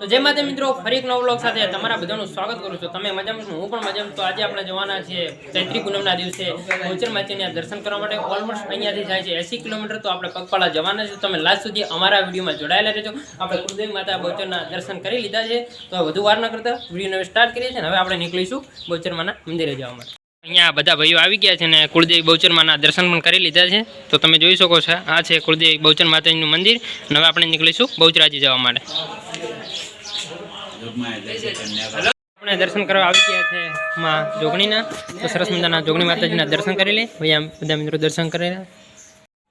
તો જે માટે મિત્રો, ફરી એક નવો બ્લોગ સાથે તમારા બધાનું સ્વાગત કરું છું. તમે મજામાં હું પણ મજામાં તો આજે આપણે જવાના છીએ ચૈત્રી પૂનમના દિવસે. ગોચર માતાજીના દર્શન કરવા માટે ઓલમોસ્ટ અહીંયાથી જાય છે એસી કિલોમીટર. તો આપણે પગપાળા જવાના છે. તમે લાસ્ટ સુધી અમારા વિડીયોમાં જોડાયેલા રહેજો. આપણે કુલદેવી માતા ગોચરના દર્શન કરી લીધા છે. તો વધુ વાર ન કરતા વિડીયોને સ્ટાર્ટ કરીએ છીએ હવે આપણે નીકળીશું ગોચરમાના મંદિરે જવા માટે. અહીંયા બધા ભાઈઓ આવી ગયા છે અને કુળદેવી બહુચરમાના દર્શન પણ કરી લીધા છે. તો તમે જોઈ શકો છો, આ છે કુળદેવી બહુચર માતાજીનું મંદિર. અને હવે આપણે નીકળીશું બહુચરાજી જવા માટે. આપણે દર્શન કરવા આવી ગયા છે માં જોગણીના. તો સરસ મજાના જોગણી માતાજીના દર્શન કરી લે. ભાઈ આમ બધા મિત્રો દર્શન કરી લે.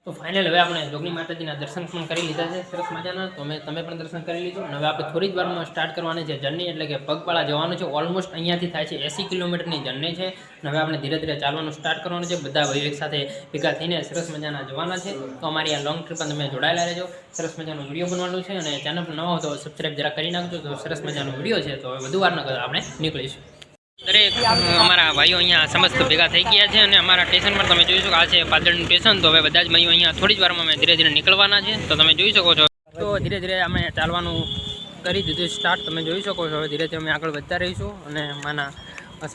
તો ફાઇનલ હવે આપણે જોગણી માતાજીના દર્શન પણ કરી લીધા છે. સરસ મજાના. તો અમે, તમે પણ દર્શન કરી લીધું. અને હવે આપણે થોડી જ વારમાં સ્ટાર્ટ કરવાની છે જર્ની એટલે કે પગપાળા જવાનું છે. ઓલમોસ્ટ અહીંયાથી થાય છે એસી કિલોમીટરની જર્ની છે. અને હવે આપણે ધીરે ધીરે ચાલવાનું સ્ટાર્ટ કરવાનું છે. બધા ભાઈઓ સાથે ભેગા થઈને સરસ મજાના જવાના છે. તો અમારી આ લોંગ ટ્રીપ તમે જોડાયેલા રહેજો. સરસ મજાનો વીડિયો બનવાનો છે. અને ચેનલ પર નવા હો તો સબસ્ક્રાઈબ જરા કરી નાખજો. તો સરસ મજાનો વીડિયો છે. તો હવે વધુ વાર ન આપણે નીકળીશું. દરેક અમારા ભાઈઓ અહીંયા સમસ્ત ભેગા થઈ ગયા છે અને અમારા સ્ટેશન પર તમે જોઈ શકો આ છે પાદળનું સ્ટેશન. તો હવે બધા જ ભાઈઓ અહીંયા થોડી જ વારમાં અમે ધીરે ધીરે નીકળવાના છે. તો તમે જોઈ શકો છો. તો ધીરે ધીરે અમે ચાલવાનું કરી દીધું સ્ટાર્ટ તમે જોઈ શકો છો. હવે ધીરે અમે આગળ વધતા રહીશું અને માના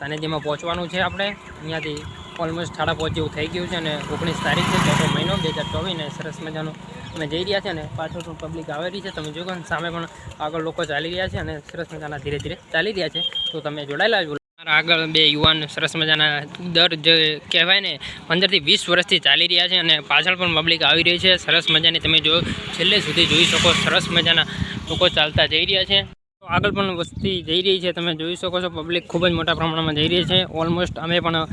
સાનિધ્યમાં પહોંચવાનું છે આપણે. અહીંયાથી ઓલમોસ્ટ સાડા પાંચ જેવું થઈ ગયું છે અને ઓગણીસ તારીખ છે, ચોથો મહિનો બે હજાર ચોવીસને. સરસ મજાનું અમે જઈ રહ્યા છે અને પાછળ પણ પબ્લિક આવેલી છે, તમે જોયું સામે પણ આગળ લોકો ચાલી રહ્યા છે અને સરસ મજાના ધીરે ધીરે ચાલી રહ્યા છે. તો તમે જોડાયેલા આગળ બે યુવાન સરસ મજાના દર જે કહેવાય ને, પંદરથી વીસ વર્ષથી ચાલી રહ્યા છે અને પાછળ પણ પબ્લિક આવી રહી છે. સરસ મજાની તમે જો છેલ્લે સુધી જોઈ શકો, સરસ મજાના લોકો ચાલતા જઈ રહ્યા છે. આગળ પણ વસ્તી જઈ રહી છે, તમે જોઈ શકો છો પબ્લિક ખૂબ જ મોટા પ્રમાણમાં જઈ રહી છે. ઓલમોસ્ટ અમે પણ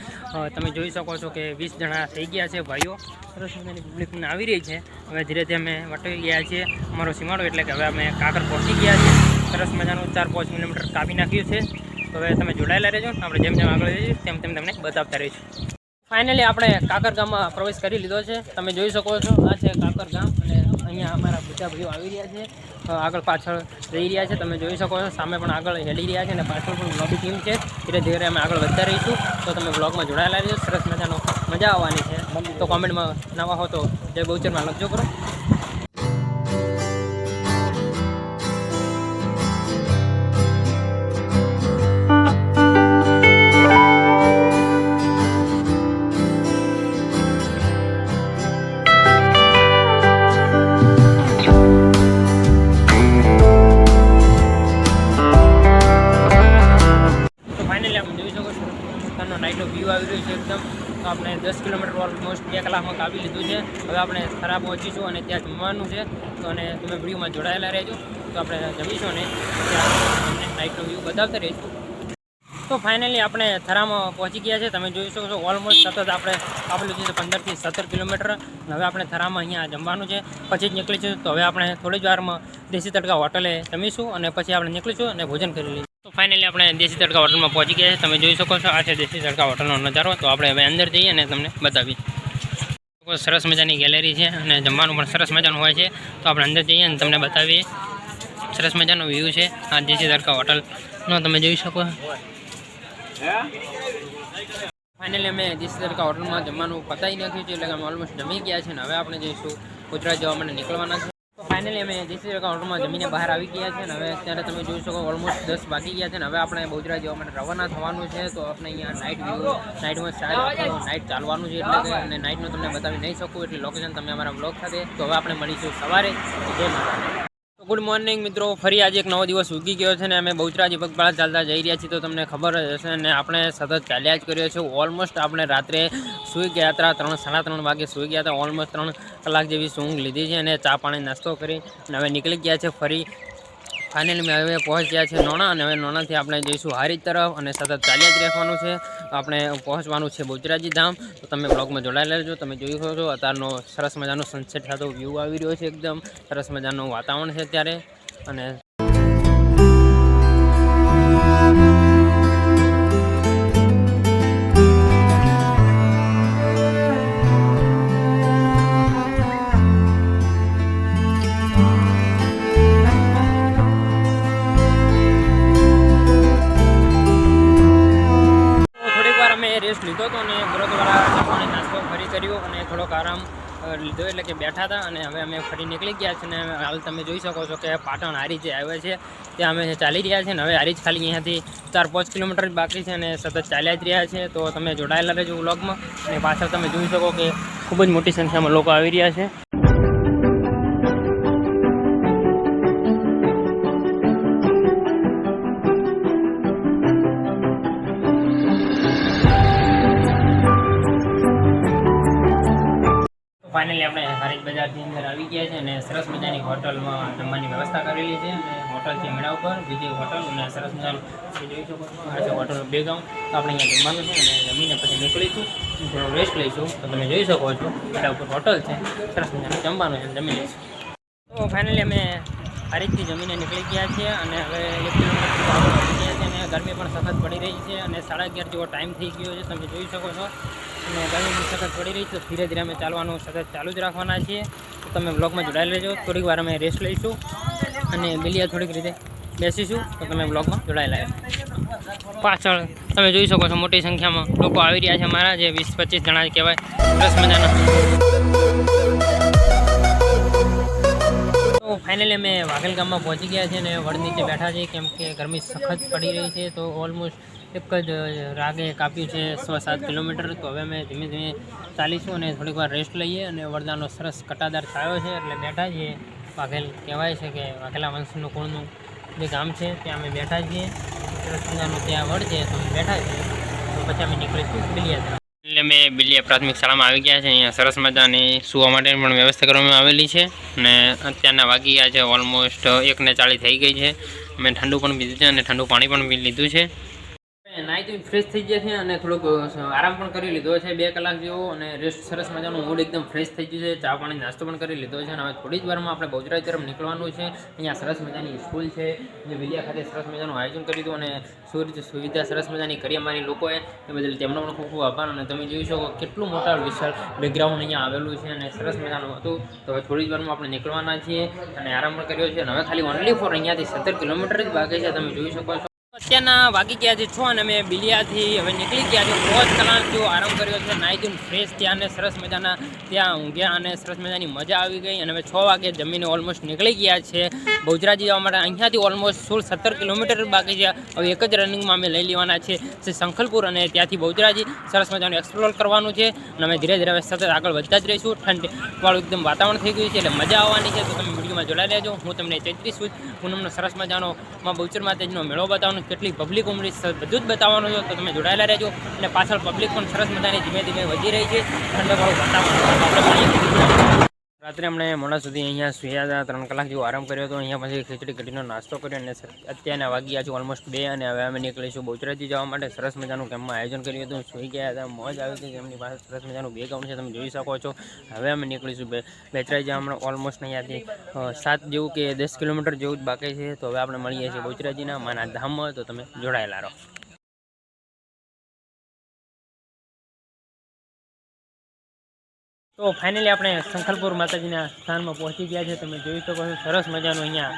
તમે જોઈ શકો છો કે વીસ જણા થઈ ગયા છે ભાઈઓ. સરસ મજાની પબ્લિક આવી રહી છે. હવે ધીરે ધીરે અમે વટાવી ગયા છીએ. અમારો સીમાડો એટલે કે હવે અમે કાગળ પહોંચી ગયા છીએ. સરસ મજાનું ચાર પાંચ કિલોમીટર કાપી નાખ્યું છે. હવે તમે જોડાયેલા રહેજો. આપણે જેમ જેમ આગળ જઈએ તેમ તેમ તમને બતાવતા રહીશું. ફાઇનલી આપણે કાકર ગામમાં પ્રવેશ કરી લીધો છે. તમે જોઈ શકો છો, આ છે કાકર ગામ અને અહીંયા અમારા બધા ભાઈઓ આવી રહ્યા છે. આગળ પાછળ જઈ રહ્યા છે. તમે જોઈ શકો છો, સામે પણ આગળ હેલી રહ્યા છે અને પાછળ પણ મોટી ટીમ છે. ધીરે ધીરે અમે આગળ વધતા રહીશું. તો તમે બ્લોગમાં જોડાયેલા રહેજો. સરસ મજાનો મજા આવવાની છે. તો કોમેન્ટમાં નવા હો તો જય બહુચરમાં લખજો કરો જમવાનું છે. અને તમે વિડીયોમાં જોડાયેલા રહેજો. તો આપણે જમીશું ને તમને નાઇટનો વ્યૂ બતાવતા રહીશું. તો ફાઇનલી આપણે થરામાં પહોંચી ગયા છે. તમે જોઈ શકો છો ઓલમોસ્ટ સતત આપણે આપેલું છે પંદરથી સત્તર કિલોમીટર. હવે આપણે થરામાં અહીંયા જમવાનું છે. પછી જ નીકળીશું તો હવે આપણે થોડી જ વારમાં દેશી તડકા હોટલે જમીશું અને પછી આપણે નીકળીશું અને ભોજન કરી લઈશું. તો ફાઇનલી આપણે દેશી તડકા હોટલમાં પહોંચી ગયા છે. તમે જોઈ શકો છો, આ છે દેશી તડકા હોટલનો નજારો. તો આપણે હવે અંદર જઈએ અને તમને બતાવીએ. બહુ સરસ મજાની ગેલેરી છે અને જમવાનું પણ સરસ મજાનું હોય છે. તો આપણે અંદર જઈએ અને તમને બતાવીએ. સરસ મજાનો વ્યૂ છે આ દેશી તડકા હોટલનો તમે જોઈ શકો. ફાઇનલી અમે દેશી તડકા હોટલમાં જમવાનું પતાવી છે, એટલે અમે ઓલમોસ્ટ જમી ગયા છે ને હવે આપણે જઈશું. ગુજરાત જવા માટે નીકળવાના છે. ફાઇનલી અમે દેશી તડકા હોટલમાં જમીને બહાર આવી ગયા છે અને હવે અત્યારે તમે જોઈ શકો ઓલમોસ્ટ દસ બાકી ગયા છે અને હવે આપણે ગુજરાત જવા માટે રવાના થવાનું છે તો આપણે અહીંયા નાઇટ વ્યૂ નાઇટમાં સ્ટાર્ટ નાઇટ ચાલવાનું છે એટલે કે અને નાઇટનું તમને બતાવી નહીં શકું એટલે લોકેશન તમે અમારા બ્લોગ સાથે. તો હવે આપણે મળીશું સવારે. જય માતા ગુડ મોર્નિંગ મિત્રો. ફરી આજે એક નવો દિવસ ઉગી ગયો છે ને અમે બહુચરાજી પગપાળા ચાલતા જઈ રહ્યા છીએ તો તમને ખબર જ હશે ને આપણે સતત ચાલ્યા જ કર્યો છે. ઓલમોસ્ટ આપણે રાત્રે સૂઈ ગયા હતા ત્રણ, સાડા ત્રણ વાગે સૂઈ ગયા હતા. ઓલમોસ્ટ ત્રણ કલાક જેવી સૂંઘ લીધી છે અને ચા પાણી નાસ્તો કરી અને હવે નીકળી ગયા છે ફરી. ફાઇનલી મેં હવે પહોંચ્યા છે નોણા અને હવે નોણાથી આપણે જઈશું હારી તરફ અને સતત ચાલ્યા જ રહેવાનું છે. આપણે પહોંચવાનું છે બુજરાજી ધામ. તો તમે બ્લોગમાં જોડાયેલા રહેજો. તમે જોઈ શકો છો અત્યારનો સરસ મજાનો સનસેટ થતો વ્યૂ આવી રહ્યો છે એકદમ. સરસ મજાનું વાતાવરણ છે અત્યારે. અને રેસ્ટ લીધો હતો અને ગુરુદ્વારા ચા નાસ્તો ફરી કર્યો અને થોડોક આરામ લીધો એટલે કે બેઠા હતા અને હવે અમે ફરી નીકળી ગયા છે અને હાલ તમે જોઈ શકો છો કે પાટણ હારી જે આવે છે. ત્યાં અમે ચાલી રહ્યા છીએ અને હવે હારીજ ખાલી અહીંયાથી ચાર પાંચ કિલોમીટર બાકી છે અને સતત ચાલ્યા જ રહ્યા છે. તો તમે જોડાયેલા રહેજો વ્લોગમાં અને પાછળ તમે જોઈ શકો કે ખૂબ જ મોટી સંખ્યામાં લોકો આવી રહ્યા છે. હોટલ વિજય હોટલ અને સરસ મજાનું જોઈ શકો છો. આ છે હોટલ બે તો આપણે અહીંયા જમવાનું છે અને જમીને પછી નીકળીશું. થોડો રેસ્ટ લઈશું. તો તમે જોઈ શકો છો મેળા ઉપર હોટલ છે. સરસ મજાનું જમવાનું છે, જમી લઈશું. તો ફાઇનલી અમે હારીજથી જમીને નીકળી ગયા છીએ અને હવે એક કિલોમીટર ગરમી પણ સખત પડી રહી છે અને સાડા અગિયાર જેવો ટાઈમ થઈ ગયો છે, તમે જોઈ શકો છો. અને ગરમી સખત પડી રહી છે, તો ધીરે ધીરે અમે ચાલવાનું સતત ચાલુ જ રાખવાના છીએ. તો તમે બ્લોગમાં જોડાયેલા રહેજો. થોડીક વાર અમે રેસ્ટ લઈશું. અને બિલિયા થોડીક રીતે બેસીશું તો તમે બ્લોગમાં જોડાયેલા પાછળ તમે જોઈ શકો છો મોટી સંખ્યામાં લોકો આવી રહ્યા છે મારા જે વીસ પચીસ જણા કહેવાય. સરસ મજાના. તો ફાઇનલી અમે વાઘેલ ગામમાં પહોંચી ગયા છીએ અને વડ નીચે બેઠા છીએ કેમ કે ગરમી સખત પડી રહી છે તો ઓલમોસ્ટ એક જ રાગે કાપ્યું છે છ સાત કિલોમીટર. તો હવે અમે ધીમે ધીમે ચાલીશું અને થોડીક વાર રેસ્ટ લઈએ અને વડદાનો સરસ કટાદાર છાયો છે એટલે બેઠા છીએ. વાઘેલ કહેવાય છે કે વાઘેલા વંશનું કુળનું જે ગામ છે, ત્યાં અમે બેઠા છીએ. સરસ મજાનું ત્યાં વડ તો અમે બેઠા છીએ. તો પછી અમે નીકળીશું બિલિયા એટલે અમે બિલિયા પ્રાથમિક શાળામાં આવી ગયા છે અહીંયા સરસ મજાની સુવા માટેની પણ વ્યવસ્થા કરવામાં આવેલી છે. અને અત્યારના વાગી છે ઓલમોસ્ટ એકને ચાળી થઈ ગઈ છે. અમે ઠંડુ પણ પીધું છે અને ઠંડુ પાણી પણ લીધું છે. નાઈ તો ફ્રેશ થઈ ગયા છે અને થોડુંક આરામ પણ કરી લીધો છે બે કલાક જેવો અને રેસ્ટ સરસ મજાનું મૂડ એકદમ ફ્રેશ થઈ ગયું છે. ચા પાણી નાસ્તો પણ કરી લીધો છે અને હવે થોડી જ વારમાં આપણે બહુચરાજ તરફ નીકળવાનું છે. અહીંયા સરસ મજાની સ્કૂલ છે, જે વિદ્યા ખાતે સરસ મજાનું આયોજન કરી દીધું અને સુવિધા સુવિધા સરસ મજાની કરી અમારી લોકોએ. એ બદલ તેમનો પણ ખૂબ ખૂબ આભાર અને તમે જોઈ શકો કેટલું મોટા વિશાળ બેકગ્રાઉન્ડ અહીંયા આવેલું છે અને સરસ મજાનું હતું. તો હવે થોડી જ વારમાં આપણે નીકળવાના છીએ અને આરામ પણ કર્યો છે અને હવે ખાલી ઓનલી ફોર અહીંયાથી સત્તર કિલોમીટર જ બાકી છે. તમે જોઈ શકો છો. અત્યારના વાગી ગયા છે છો અને અમે બિલિયાથી હવે નીકળી ગયા છે. પાંચ કલાક જો આરામ કર્યો છે. નાહી ધોઈને ફ્રેશ થયા અને સરસ મજાના ત્યાં ઊંઘ્યા અને સરસ મજાની મજા આવી ગઈ અને અમે છ વાગે જમીને ઓલમોસ્ટ નીકળી ગયા છે. બહુજરાજી જવા માટે અહીંયાથી ઓલમોસ્ટ સોળ સત્તર કિલોમીટર બાકી છે. હવે એક જ રનિંગમાં અમે લઈ લેવાના છે. જે શંખલપુર અને ત્યાંથી બહુજરાજી સરસ મજાનું એક્સપ્લોર કરવાનું છે અને અમે ધીરે ધીરે હવે સતત આગળ વધતા જ રહીશું. ઠંડવાળું એકદમ વાતાવરણ થઈ ગયું છે એટલે મજા આવવાની છે. તો તમે વિડીયોમાં જોડાઈ લેજો હું તમને ચૈત્રી છું. પૂનમનો સરસ મજાનો માં બહુચર માતાજીનો મેળો બતાવવાનો કેટલી પબ્લિક ઉમરી બધું જ બતાવવાનું છે તો તમે જોડાયેલા રહેજો. અને પાછળ પબ્લિક પણ સરસ મજાની ધીમે ધીમે વધી રહી છે. વાતાવરણ આપણે મળીએ રાત્રે અમને મોડા સુધી અહીંયા સુયા હતા, ત્રણ કલાક જેવો આરામ કર્યો હતો. અહીંયા પછી ખીચડી કઢીનો નાસ્તો કર્યો અને અત્યારે વાગ્યા છે ઓલમોસ્ટ બે અને હવે અમે નીકળીશું બહુચરાજી જવા માટે. સરસ મજાનું કેમ્પમાં આયોજન કર્યું હતું. સુઈ ગયા હતા, મોજ આવી હતી એમની પાસે સરસ મજાનું બેકગ્રાઉન્ડ છે, તમે જોઈ શકો છો. હવે અમે નીકળીશું બે બેચરાજી હમણાં ઓલમોસ્ટ અહીંયાથી સાત જેવું કે દસ કિલોમીટર જેવું જ બાકી છે. તો હવે આપણે મળીએ છીએ બહુચરાજીના, માના ધામમાં. તો તમે જોડાયેલા રહો. તો ફાઇનલી આપણે શંખલપુર માતાજીના સ્થાનમાં પહોંચી ગયા છે. તમે જોઈ શકો છો, સરસ મજાનું અહીંયા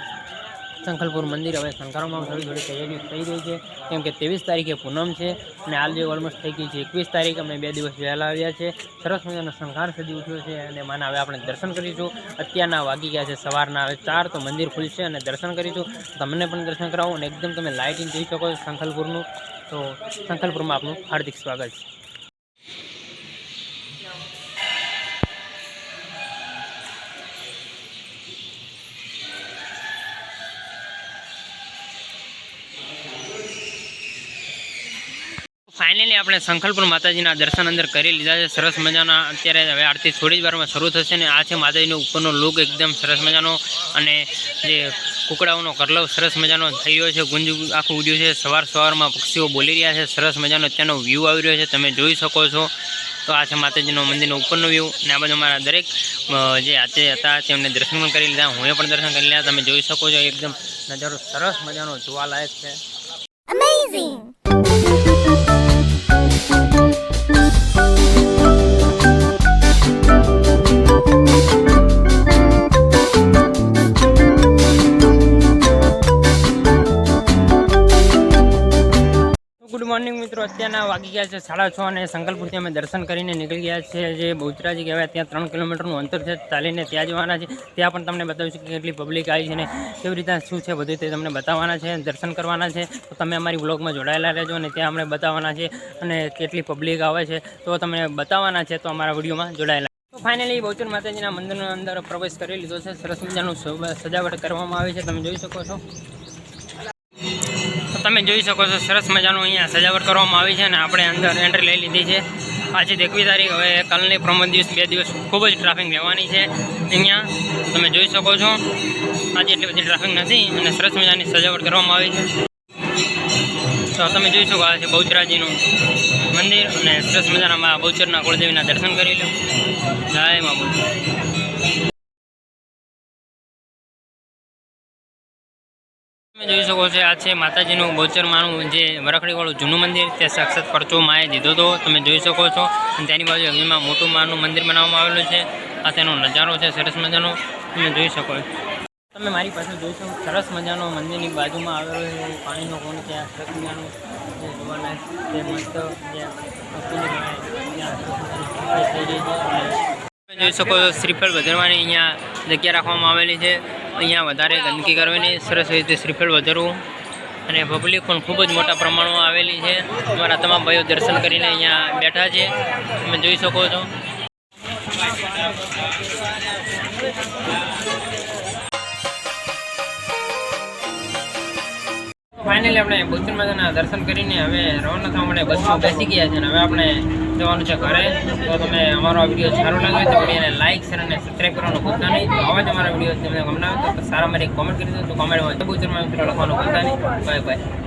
શંખલપુર મંદિર હવે શંકારોમાં થોડી થોડી તૈયારીઓ થઈ રહી છે. કેમ કે ત્રેવીસ તારીખે પૂનમ છે અને આજે ઓલમોસ્ટ થઈ ગઈ છે, એકવીસ તારીખ અમે બે દિવસ વહેલા આવ્યા છે. સરસ મજાનો શંખાર સજી ઉઠ્યો છે અને માના હવે આપણે દર્શન કરીશું. અત્યારના વાગી ગયા છે, સવારના હવે ચાર, તો મંદિર ખુલશે અને દર્શન કરીશું. તમને પણ દર્શન કરાવું અને એકદમ તમે લાઇટિંગ જોઈ શકો છો શંખલપુરનું તો શંખલપુરમાં આપનું હાર્દિક સ્વાગત છે. ફાઇનલી આપણે શંખલપુર માતાજીના દર્શન અંદર કરી લીધા છે. સરસ મજાના અત્યારે હવે આરતી થોડી જ વારમાં શરૂ થશે ને આ છે માતાજીનો ઉપરનો લુક એકદમ સરસ મજાનો અને જે કુકડાઓનો કરલવ સરસ મજાનો થઈ રહ્યો છે. ગુંજ આખું ઉડ્યું છે. સવાર સવારમાં પક્ષીઓ બોલી રહ્યા છે. સરસ મજાનો અત્યારનો વ્યૂ આવી રહ્યો છે. તમે જોઈ શકો છો. તો આ છે માતાજીનો મંદિરનો ઉપરનો વ્યૂ અને આ બાજુ મારા દરેક જે આતે હતા તેમને દર્શન પણ કરી લીધા. હું પણ દર્શન કરી લીધા. તમે જોઈ શકો છો. એકદમ નજારો સરસ મજાનો જોવાલાયક છે. Amazing! અત્યારના વાગી ગયા છે સાડા છ અને સંકલપુરથી અમે દર્શન કરીને નીકળી ગયા છે જે બહુચરાજી કહેવાય, ત્યાં ત્રણ કિલોમીટરનું અંતર છે, ચાલીને ત્યાં જવાના છે. ત્યાં પણ તમને બતાવીશું કે કેટલી પબ્લિક આવી છે ને કેવી રીતના શું છે બધું તે તમને બતાવવાના છે, દર્શન કરવાના છે. તો તમે અમારી બ્લોગમાં જોડાયેલા રહેજો અને ત્યાં અમને બતાવવાના છે અને કેટલી પબ્લિક આવે છે. તો તમને બતાવવાના છે તો અમારા વિડીયોમાં જોડાયેલા ફાઇનલી બહુચર માતાજીના મંદિરની અંદર પ્રવેશ કરી લીધો છે. સરસ મજાનું સજાવટ કરવામાં આવી છે. તમે જોઈ શકો છો. તમે જોઈ શકો છો, સરસ મજાનું અહીંયા સજાવટ કરવામાં આવી છે અને આપણે અંદર એન્ટ્રી લઈ લીધી છે. આજે એકવી તારીખ, હવે કાલની પ્રમોદ દિવસ, બે દિવસ ખૂબ જ ટ્રાફિક રહેવાની છે. અહીંયા તમે જોઈ શકો છો, આજે એટલી બધી ટ્રાફિક નથી અને સરસ મજાની સજાવટ કરવામાં આવી છે. તો તમે જોઈ શકો, આ છે બહુચરાજીનું મંદિર અને સરસ મજાના બહુચરના કુળદેવીના દર્શન કરી લો. જય મા તમે જોઈ શકો છો, આ છે માતાજીનું ગોચરમાનું જે વરખડીવાળું જૂનું મંદિર તે સાક્ષાત પરચો માએ દીધો હતો. તમે જોઈ શકો છો. અને તેની બાજુ અગ્નિમાં મોટું માનું મંદિર બનાવવામાં આવેલું છે. આ તેનો નજારો છે, સરસ મજાનો. તમે જોઈ શકો તમે મારી પાસે જોઈ શકો સરસ મજાનો મંદિરની બાજુમાં આવેલો છે. પાણીનો કોણ છે? આ સરસ જે મસ્ત જે તમે જોઈ શકો છો, શ્રીફળ વધારવાની અહીંયા જગ્યા રાખવામાં આવેલી છે. અહીંયા વધારે ગંદકી કરવાની સરસ રીતે શ્રીફળ વધારવું અને પબ્લિક પણ ખૂબ જ મોટા પ્રમાણમાં આવેલી છે. અમારા તમામ ભાઈઓ દર્શન કરીને અહીંયા બેઠા છે. તમે જોઈ શકો છો. ફાઇનલી આપણે બુદ્ધ માતાના દર્શન કરીને હવે રવાના થવા માટે બસમાં બેસી ગયા છે અને હવે આપણે જવાનું છે ઘરે, તો તમે અમારો આ વીડિયો સારો લાગે તો વિડીયોને લાઇક શેર અને સબસ્ક્રાઈબ કરવાનું ભૂલતા નહીં. તો આવા જ અમારા વીડિયો તમને ગમના તો સારા મારી કોમેન્ટ કરી દો તો કોમેન્ટમાં બુદ્ધમાં મિત્રો લખવાનું ભૂલતા નહીં. Bye bye